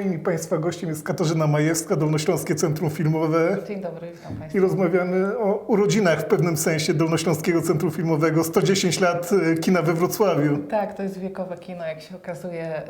Moim i Państwa gościem jest Katarzyna Majewska, Dolnośląskie Centrum Filmowe. Dzień dobry, witam Państwa. I rozmawiamy o urodzinach w pewnym sensie Dolnośląskiego Centrum Filmowego. 110 lat e, kina we Wrocławiu. Tak, to jest wiekowe kino, jak się okazuje,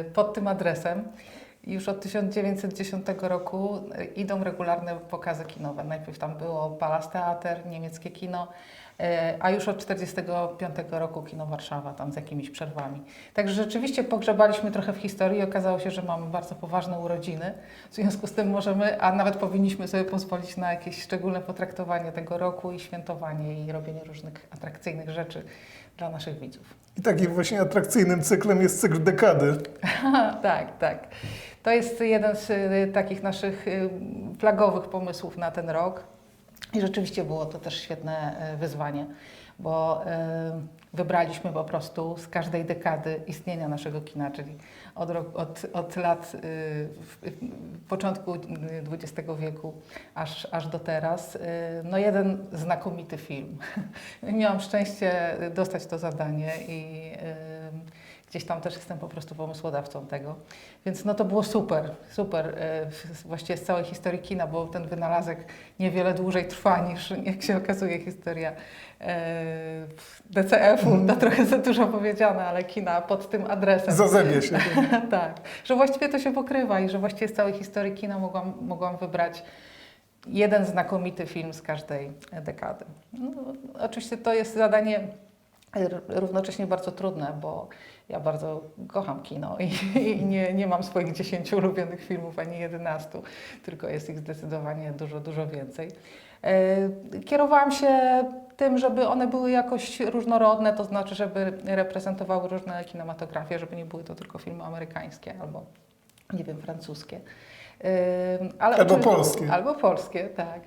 y, pod tym adresem. Już od 1910 roku y, idą regularne pokazy kinowe. Najpierw tam było Palace Theater, niemieckie kino, y, a już od 1945 roku kino Warszawa, tam z jakimiś przerwami. Także rzeczywiście pogrzebaliśmy trochę w historii i okazało się, że mamy bardzo poważne urodziny. W związku z tym możemy, a nawet powinniśmy sobie pozwolić na jakieś szczególne potraktowanie tego roku i świętowanie i robienie różnych atrakcyjnych rzeczy dla naszych widzów. I takim właśnie atrakcyjnym cyklem jest cykl dekady. tak, tak. To jest jeden z y, takich naszych y, flagowych pomysłów na ten rok. I rzeczywiście było to też świetne y, wyzwanie, bo wybraliśmy po prostu z każdej dekady istnienia naszego kina, czyli od, od, od lat początku XX wieku aż, aż do teraz, no jeden znakomity film. Miałam szczęście dostać to zadanie i Gdzieś tam też jestem po prostu pomysłodawcą tego. Więc no to było super, super e, właściwie z całej historii kina, bo ten wynalazek niewiele dłużej trwa niż, jak się okazuje, historia e, DCF-u. To trochę za dużo powiedziane, ale kina pod tym adresem. Zazębie się. tak, że właściwie to się pokrywa i że właściwie z całej historii kina mogłam, mogłam wybrać jeden znakomity film z każdej dekady. No, oczywiście to jest zadanie równocześnie bardzo trudne, bo ja bardzo kocham kino i, i nie, nie mam swoich 10 ulubionych filmów ani 11, tylko jest ich zdecydowanie dużo, dużo więcej. E, Kierowałam się tym, żeby one były jakoś różnorodne, to znaczy, żeby reprezentowały różne kinematografie, żeby nie były to tylko filmy amerykańskie albo, nie wiem, francuskie. E, Ale Albo polskie. Albo polskie, tak.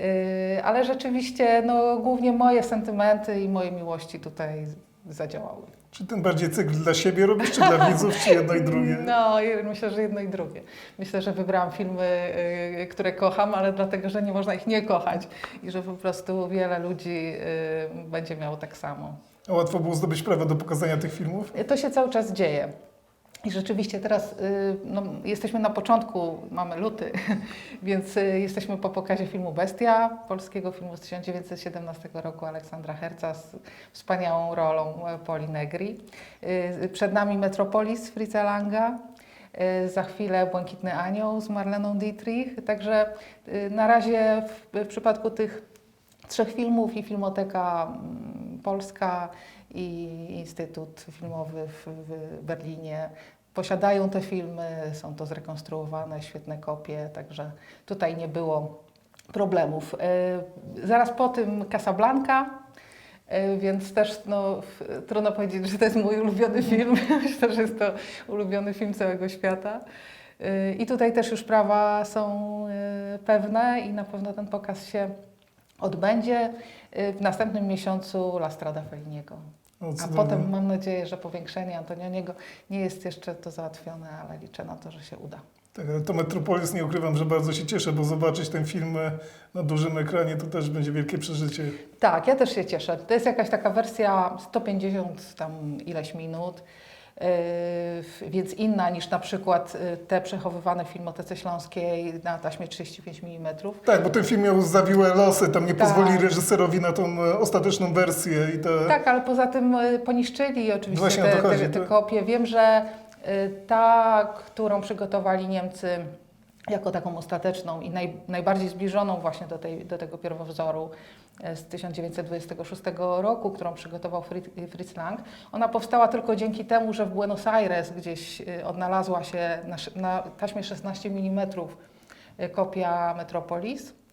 E, Ale rzeczywiście, no, głównie moje sentymenty i moje miłości tutaj zadziałały. Czy ten bardziej cykl dla siebie robisz, czy dla widzów, czy jedno i drugie? No, myślę, że jedno i drugie. Myślę, że wybrałam filmy, y, które kocham, ale dlatego, że nie można ich nie kochać i że po prostu wiele ludzi y, będzie miało tak samo. A łatwo było zdobyć prawo do pokazania tych filmów? To się cały czas dzieje. I rzeczywiście teraz y, no, jesteśmy na początku, mamy luty, więc y, jesteśmy po pokazie filmu Bestia, polskiego filmu z 1917 roku Aleksandra Herca z wspaniałą rolą e, Poli Negri. Y, Przed nami Metropolis Fritza Langa, y, za chwilę Błękitny Anioł z Marleną Dietrich. Także y, na razie w, w przypadku tych trzech filmów i Filmoteka mm, Polska i Instytut Filmowy w, w Berlinie posiadają te filmy, są to zrekonstruowane, świetne kopie, także tutaj nie było problemów. E, Zaraz po tym Casablanca, e, więc też no, trudno powiedzieć, że to jest mój ulubiony film. Myślę, że jest to ulubiony film całego świata. E, I tutaj też już prawa są pewne i na pewno ten pokaz się odbędzie w następnym miesiącu La Strada Felliniego. A potem mam nadzieję, że powiększenie Antonioniego nie jest jeszcze to załatwione, ale liczę na to, że się uda. Tak, ale to Metropolis nie ukrywam, że bardzo się cieszę, bo zobaczyć ten film e, na dużym ekranie to też będzie wielkie przeżycie. Tak, ja też się cieszę. To jest jakaś taka wersja 150 tam ileś minut, więc inna niż na przykład y, te przechowywane w Filmotece Śląskiej na taśmie 35 mm. Tak, bo ten film miał zawiłe losy, tam nie Tak. pozwoli reżyserowi na tą e, ostateczną wersję i to... Tak, ale poza tym y, poniszczyli oczywiście Właśnie te, te, te tak. kopie. Wiem, że y, ta, którą przygotowali Niemcy jako taką ostateczną i naj, najbardziej zbliżoną właśnie do, tej, do tego pierwowzoru y, z 1926 roku, którą przygotował Fritz, Lang, ona powstała tylko dzięki temu, że w Buenos Aires gdzieś y, odnalazła się na, na taśmie 16 mm y, kopia Metropolis.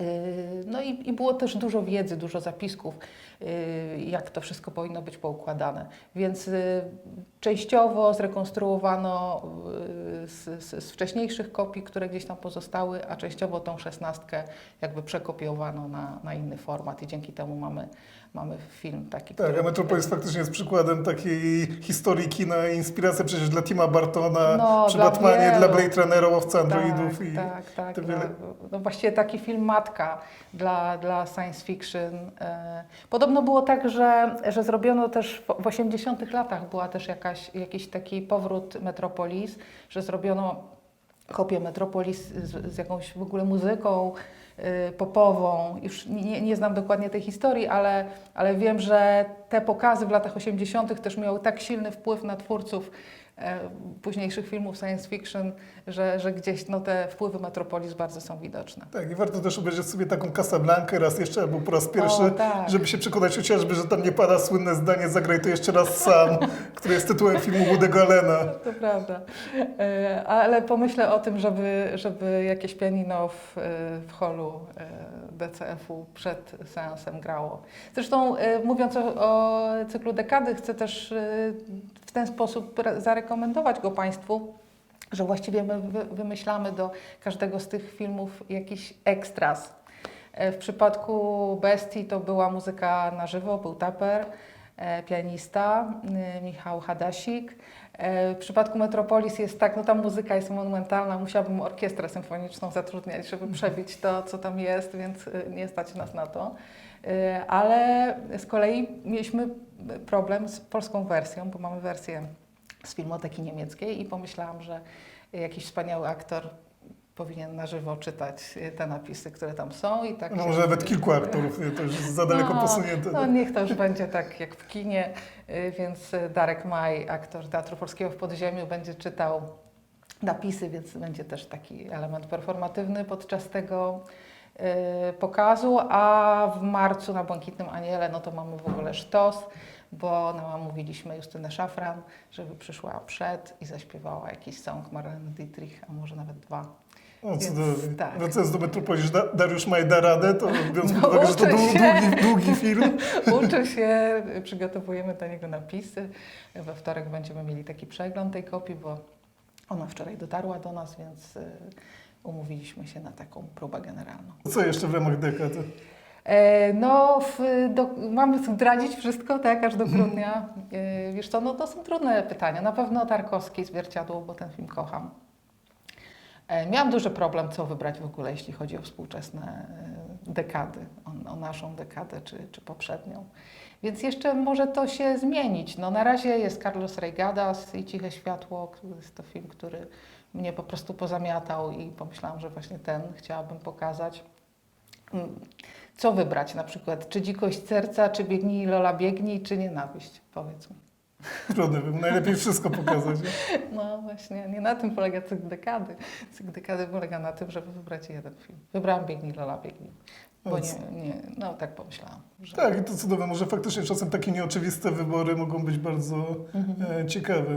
Yy, No i, i było też dużo wiedzy, dużo zapisków, yy, jak to wszystko powinno być poukładane. Więc yy, częściowo zrekonstruowano z, z, z wcześniejszych kopii, które gdzieś tam pozostały, a częściowo tą szesnastkę jakby przekopiowano na, na inny format i dzięki temu mamy, mamy film taki, Tak, który- a Metropolis faktycznie jest przykładem takiej historii kina, inspiracja przecież dla Tima Bartona, No, przy dla Batmanie, wielu. dla Blade Runner'a, Łowca Androidów tak, i tak, tak. te wiele... no właściwie taki film ma zagadka dla, dla science fiction. E, Podobno było tak, że, że zrobiono też w w 80 latach była też jakaś, jakiś taki powrót Metropolis, że zrobiono kopię Metropolis z, z jakąś w ogóle muzyką popową. Już nie, nie znam dokładnie tej historii, ale, ale wiem, że te pokazy w latach 80. też miały tak silny wpływ na twórców późniejszych filmów science fiction, że, że gdzieś no, te wpływy Metropolis bardzo są widoczne. Tak, i warto też obejrzeć sobie taką Casablankę raz jeszcze, albo po raz pierwszy, O, tak. żeby się przekonać chociażby, że tam nie pada słynne zdanie zagraj to jeszcze raz sam, które jest tytułem filmu Woody'ego Allena. To prawda. E, Ale pomyślę o tym, żeby, żeby jakieś pianino w, e, w holu e, DCF-u przed seansem grało. Zresztą e, mówiąc o, o cyklu dekady, chcę też e, w ten sposób re- zarekomendować go Państwu, że właściwie my wy- wymyślamy do każdego z tych filmów jakiś ekstras. E, W przypadku Bestii to była muzyka na żywo, był taper, e, pianista e, Michał Hadasik. W przypadku Metropolis jest tak, no ta muzyka jest monumentalna, musiałabym orkiestrę symfoniczną zatrudniać, żeby przebić to, co tam jest, więc nie stać nas na to. E, Ale z kolei mieliśmy problem z polską wersją, bo mamy wersję z filmoteki niemieckiej i pomyślałam, że jakiś wspaniały aktor powinien na żywo czytać e, te napisy, które tam są i tak No, może nawet kilku aktorów, nie? to już za daleko no, posunięte. No niech to już będzie tak jak w kinie, y, więc y, Darek Maj, aktor Teatru Polskiego w Podziemiu, będzie czytał napisy, więc będzie też taki element performatywny podczas tego y, pokazu, a w marcu na Błękitnym Aniele, no to mamy w ogóle sztos, bo namówiliśmy Justynę Szafran, żeby przyszła przed i zaśpiewała jakiś song Marlene Dietrich, a może nawet dwa. O, Więc cudownie. tak. Wracając do Da- Dariusz Maj da radę, to biorąc No, pod uwagę, że to dłu- długi, długi film. Uczy się, przygotowujemy do niego napisy. We wtorek będziemy mieli taki przegląd tej kopii, bo ona wczoraj dotarła do nas, więc y, umówiliśmy się na taką próbę generalną. Co jeszcze w ramach dekad? E, No, w, do, mamy zdradzić wszystko, tak, aż do grudnia. E, Wiesz co, no to są trudne pytania. Na pewno Tarkowski, Zwierciadło, bo ten film kocham. E, Miałam duży problem, co wybrać w ogóle, jeśli chodzi o współczesne dekady, o, o naszą dekadę czy, czy poprzednią. Więc jeszcze może to się zmienić. No, na razie jest Carlos Reigadas i Ciche Światło. który Jest to film, który mnie po prostu pozamiatał i pomyślałam, że właśnie ten chciałabym pokazać. Mm, Co wybrać na przykład? Czy dzikość serca, czy biegnij Lola biegnij, czy nienawiść? Powiedz mi. Trudny był, najlepiej wszystko pokazać. nie? No właśnie, nie na tym polega cykl dekady. Cykl dekady polega na tym, żeby wybrać jeden film. Wybrałam biegnij Lola biegnij. Bo nie, nie, no tak pomyślałam. Że... Tak, i to cudowne. Może faktycznie czasem takie nieoczywiste wybory mogą być bardzo Mhm. e, ciekawe.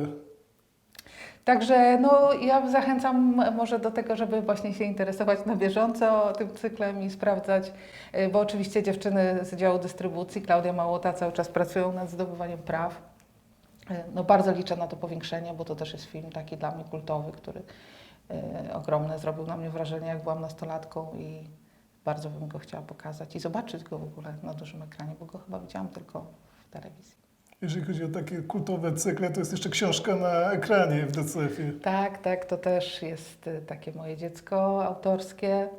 Także no, ja zachęcam może do tego, żeby właśnie się interesować na bieżąco tym cyklem i sprawdzać, y, bo oczywiście dziewczyny z działu dystrybucji, Klaudia Małota cały czas pracują nad zdobywaniem praw. Y, No bardzo liczę na to powiększenie, bo to też jest film taki dla mnie kultowy, który y, ogromne zrobił na mnie wrażenie, jak byłam nastolatką i bardzo bym go chciała pokazać i zobaczyć go w ogóle na dużym ekranie, bo go chyba widziałam tylko w telewizji. Jeżeli chodzi o takie kultowe cykle, to jest jeszcze książka na ekranie w DCF-ie. Tak, tak, to też jest y, takie moje dziecko autorskie.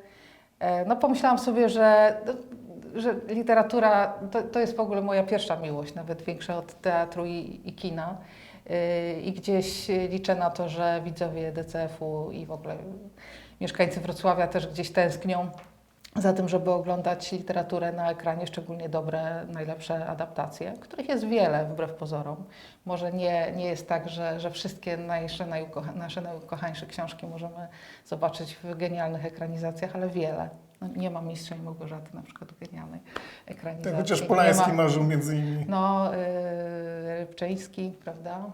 E, No pomyślałam sobie, że, że literatura to, to jest w ogóle moja pierwsza miłość, nawet większa od teatru i, i kina. Y, I gdzieś liczę na to, że widzowie DCF-u i w ogóle mieszkańcy Wrocławia też gdzieś tęsknią za tym, żeby oglądać literaturę na ekranie, szczególnie dobre, najlepsze adaptacje, których jest wiele wbrew pozorom. Może nie, nie jest tak, że, że wszystkie nasze, najukocha, nasze najukochańsze książki możemy zobaczyć w genialnych ekranizacjach, ale wiele. No, nie ma Mistrza i Małgorzaty na przykład w genialnej ekranizacji. Tak, chociaż Polański ma- marzył między innymi. No, yy, Rybczyński, prawda?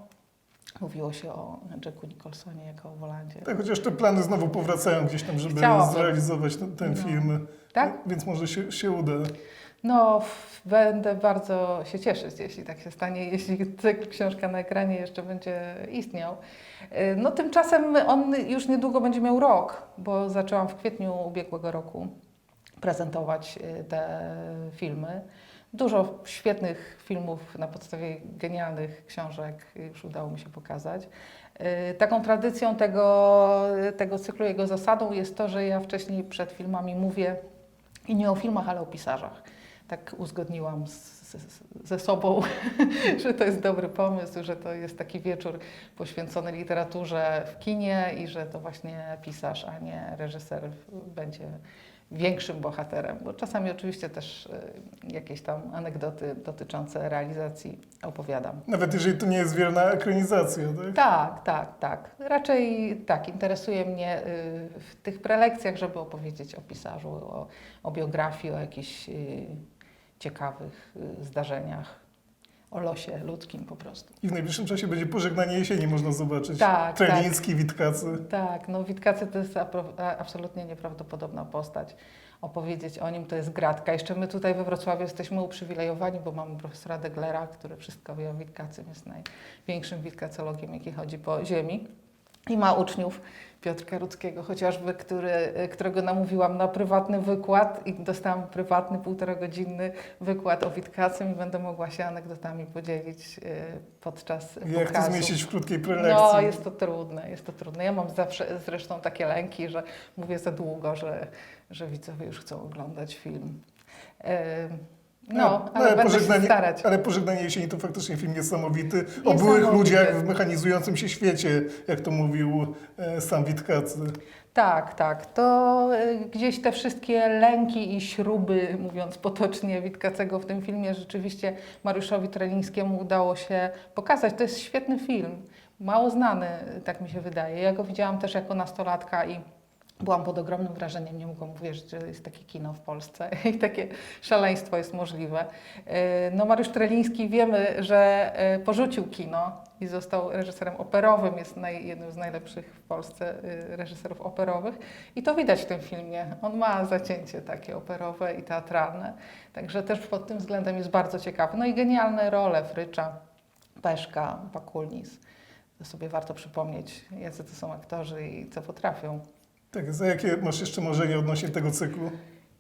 Mówiło się o Jacku Nicholsonie jako o Wolandzie. Tak, chociaż te plany znowu powracają gdzieś tam, żeby zrealizować ten, ten No. film. Tak? Więc może się, się uda. No, będę bardzo się cieszyć, jeśli tak się stanie, jeśli cykl Książka na ekranie jeszcze będzie istniał. Y, No tymczasem on już niedługo będzie miał rok, bo zaczęłam w kwietniu ubiegłego roku prezentować y, te filmy. Dużo świetnych filmów na podstawie genialnych książek już udało mi się pokazać. Y, Taką tradycją tego, tego cyklu, jego zasadą jest to, że ja wcześniej przed filmami mówię, I nie o filmach, ale o pisarzach. Tak uzgodniłam z, ze sobą, że to jest dobry pomysł, że to jest taki wieczór poświęcony literaturze w kinie i że to właśnie pisarz, a nie reżyser będzie większym bohaterem, bo czasami oczywiście też y, jakieś tam anegdoty dotyczące realizacji opowiadam. Nawet jeżeli to nie jest wierna ekranizacja, tak? Tak, tak, tak. Raczej tak, interesuje mnie y, w tych prelekcjach, żeby opowiedzieć o pisarzu, o, o biografii, o jakichś y, ciekawych zdarzeniach, o losie ludzkim po prostu. I w najbliższym czasie będzie pożegnanie jesieni, można zobaczyć. Tak, Treliński, Witkacy. Tak, no Witkacy to jest absolutnie nieprawdopodobna postać. Opowiedzieć o nim to jest gratka. Jeszcze my tutaj we Wrocławiu jesteśmy uprzywilejowani, bo mamy profesora Deglera, który wszystko wie o Witkacym, jest największym witkacologiem, jaki chodzi po ziemi. I ma uczniów Piotrka Rudzkiego, chociażby, który, którego namówiłam na prywatny wykład i dostałam prywatny, półtora godzinny wykład o Witkacym i będę mogła się anegdotami podzielić y, podczas Jak to pokazu. zmieścić w krótkiej prelekcji? No, jest to trudne, jest to trudne. Ja mam zawsze zresztą takie lęki, że mówię za długo, że, że widzowie już chcą oglądać film. Ym, No, ale, będę się starać. ale pożegnanie jesieni to faktycznie film niesamowity. O byłych ludziach w mechanizującym się świecie, jak to mówił e, sam Witkacy. Tak, tak. To y, gdzieś te wszystkie lęki i śruby, mówiąc potocznie, Witkacego w tym filmie rzeczywiście Mariuszowi Trelińskiemu udało się pokazać. To jest świetny film, mało znany, tak mi się wydaje. Ja go widziałam też jako nastolatka i byłam pod ogromnym wrażeniem. Nie mogłam uwierzyć, że jest takie kino w Polsce i takie szaleństwo jest możliwe. Y, No Mariusz Treliński wiemy, że y, porzucił kino i został reżyserem operowym, jest naj, jednym z najlepszych w Polsce y, reżyserów operowych i to widać w tym filmie. On ma zacięcie takie operowe i teatralne, także też pod tym względem jest bardzo ciekawy. No i genialne role Frycza, Peszka, Bakulnis. To sobie warto przypomnieć, jacy to są aktorzy i co potrafią. Tak, za jakie masz jeszcze marzenia odnośnie tego cyklu?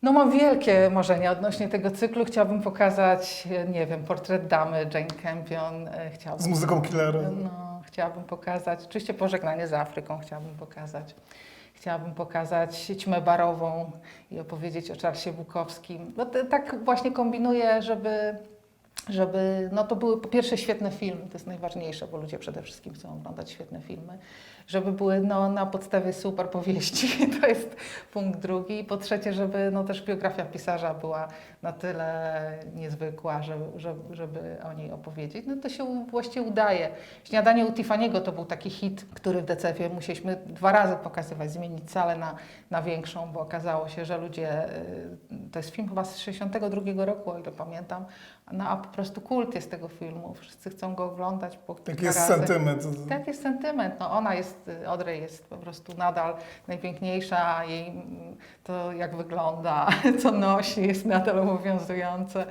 No mam wielkie marzenia odnośnie tego cyklu. Chciałabym pokazać, nie wiem, portret damy Jane Campion. e, Chciałabym, Z muzyką Killera. No, chciałabym pokazać, oczywiście pożegnanie z Afryką chciałabym pokazać. Chciałabym pokazać Ćmę Barową i opowiedzieć o Charlesie Bukowskim. No, to, tak właśnie kombinuję, żeby, żeby, no to były po pierwsze świetne filmy, to jest najważniejsze, bo ludzie przede wszystkim chcą oglądać świetne filmy, żeby były no, na podstawie super powieści, to jest punkt drugi. I po trzecie, żeby no, też biografia pisarza była na tyle niezwykła, żeby, żeby, żeby o niej opowiedzieć. No to się właściwie udaje. Śniadanie u Tiffany'ego to był taki hit, który w DCF-ie musieliśmy dwa razy pokazywać, zmienić salę na, na większą, bo okazało się, że ludzie, y, to jest film chyba z 62 roku, o ile pamiętam, a po prostu kult jest tego filmu, wszyscy chcą go oglądać po Tak jest razy. sentyment. Tak jest sentyment. No ona jest, Audrey jest po prostu nadal najpiękniejsza, jej to jak wygląda, co nosi jest nadal obowiązujące.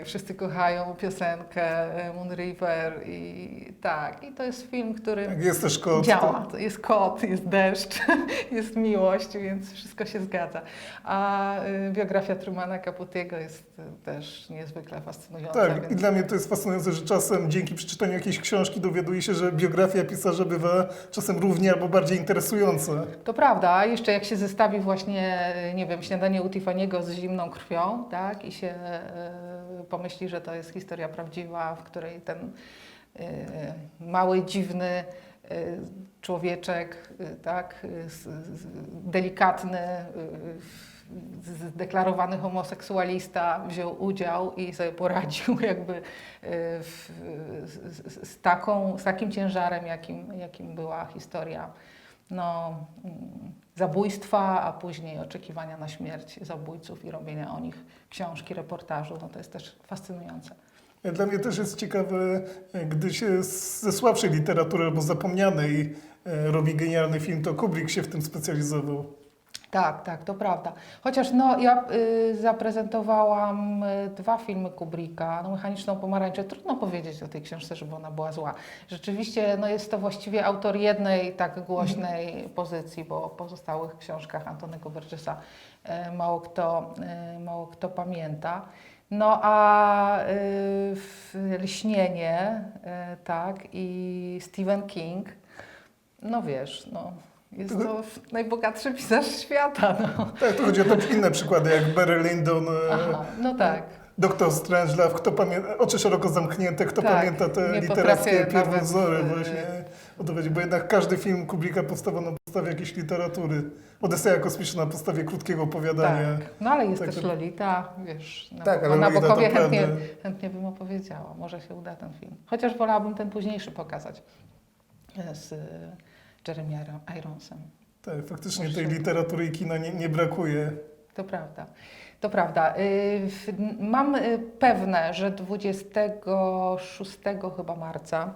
Y, Wszyscy kochają piosenkę y, Moon River i tak, i to jest film, który Tak, jest też kot. działa. To jest kot, jest deszcz, jest miłość, więc wszystko się zgadza. A y, biografia Trumana Caputiego jest też niezwykle fascynująca. Tak, więc... i dla mnie to jest fascynujące, że czasem dzięki przeczytaniu jakiejś książki dowiaduje się, że biografia pisarza bywa czasem równie albo bardziej interesująca. To prawda, jeszcze jak się zestawi właśnie, nie wiem, śniadanie u Tiffany'ego z zimną krwią, tak, i się e, pomyśli, że to jest historia prawdziwa, w której ten e, mały, dziwny człowieczek, tak, delikatny, zdeklarowany homoseksualista wziął udział i sobie poradził jakby w, z, z, taką, z takim ciężarem, jakim, jakim była historia no, mm, zabójstwa, a później oczekiwania na śmierć zabójców i robienia o nich książki, reportażu. No to jest też fascynujące. Dla mnie też jest ciekawe, gdy się ze słabszej literatury albo zapomnianej e, robi genialny film, to Kubrick się w tym specjalizował. Tak, tak, to prawda. Chociaż no, ja y, zaprezentowałam y, dwa filmy Kubricka, no, Mechaniczną Pomarańczę. Trudno powiedzieć o tej książce, żeby ona była zła. Rzeczywiście no, jest to właściwie autor jednej tak głośnej pozycji, bo o pozostałych książkach Antonego Burgessa y, mało, kto, y, mało kto pamięta. No a y, Lśnienie, y, tak, i Stephen King, no wiesz, no Jest to najbogatszy pisarz świata. No. Tak, tu chodzi o te inne przykłady, jak Barry Lyndon, e, Aha, no tak. Doktor Strangelove, kto pamięta, oczy szeroko zamknięte, kto Tak, pamięta te literackie pierwowzory nawet, e, właśnie. Bo jednak każdy film Kubricka powstawał na podstawie jakiejś literatury. Odyseja kosmiczna na podstawie krótkiego opowiadania. Tak. No ale jest Tak, też Lolita, wiesz, na, Tak, ale Lolita to Nabokowie chętnie, chętnie bym opowiedziała. Może się uda ten film. Chociaż wolałabym ten późniejszy pokazać e, z Jeremy Iron- Ironsem. Tak, faktycznie tej literatury i kina nie, nie brakuje. To prawda. To prawda. Y, Mam y, pewne, że 26 chyba marca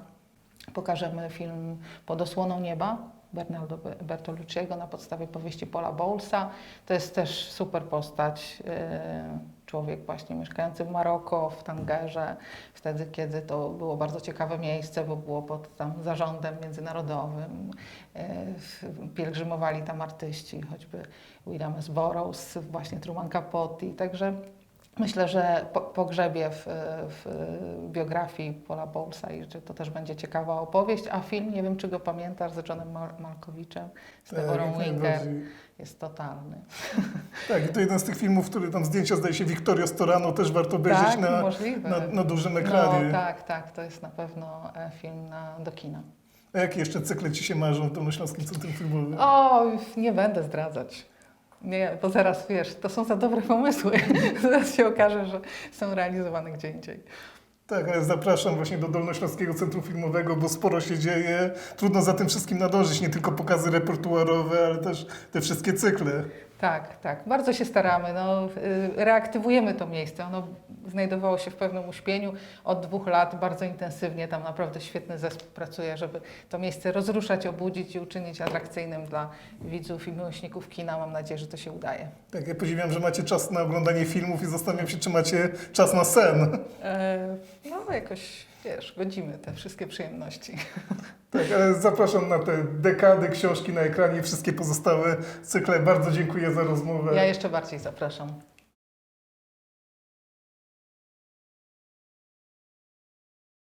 pokażemy film Pod osłoną nieba Bernardo Be- Bertolucciego na podstawie powieści Paula Bowlesa. To jest też super postać. y, Człowiek właśnie mieszkający w Maroko, w Tangerze, wtedy, kiedy to było bardzo ciekawe miejsce, bo było pod tam zarządem międzynarodowym. W- Pielgrzymowali tam artyści, choćby William S. Burroughs, właśnie Truman Capote. Także myślę, że po, pogrzebie w, w biografii Paula Bowlesa i że to też będzie ciekawa opowieść, a film, nie wiem czy go pamiętasz, z Johnem Mal- Malkowiczem, z Tak, Deborah jak Winger, jest totalny. Tak, i to jeden z tych filmów, który tam zdjęcia zdaje się Victorio Storano też warto obejrzeć tak, na, na, na dużym ekranie. No, tak, tak, to jest na pewno e, film na, do kina. A jakie jeszcze cykle Ci się marzą w Dolnośląskim Centrum Filmowym? O, nie będę zdradzać. Nie, bo zaraz wiesz, to są za dobre pomysły. zaraz się okaże, że są realizowane gdzie indziej. Tak, ale zapraszam właśnie do Dolnośląskiego Centrum Filmowego, bo sporo się dzieje. Trudno za tym wszystkim nadążyć, nie tylko pokazy repertuarowe, ale też te wszystkie cykle. Tak, tak. Bardzo się staramy. No, y, reaktywujemy to miejsce. Ono znajdowało się w pewnym uśpieniu od dwóch lat. Bardzo intensywnie tam naprawdę świetny zespół pracuje, żeby to miejsce rozruszać, obudzić i uczynić atrakcyjnym dla widzów i miłośników kina. Mam nadzieję, że to się udaje. Tak, ja podziwiam, że macie czas na oglądanie filmów i zastanawiam się, czy macie czas na sen. E, no jakoś, wiesz, godzimy te wszystkie przyjemności. Tak, ale zapraszam na te dekady, książki na ekranie i wszystkie pozostałe cykle. Bardzo dziękuję za rozmowę. Ja jeszcze bardziej zapraszam.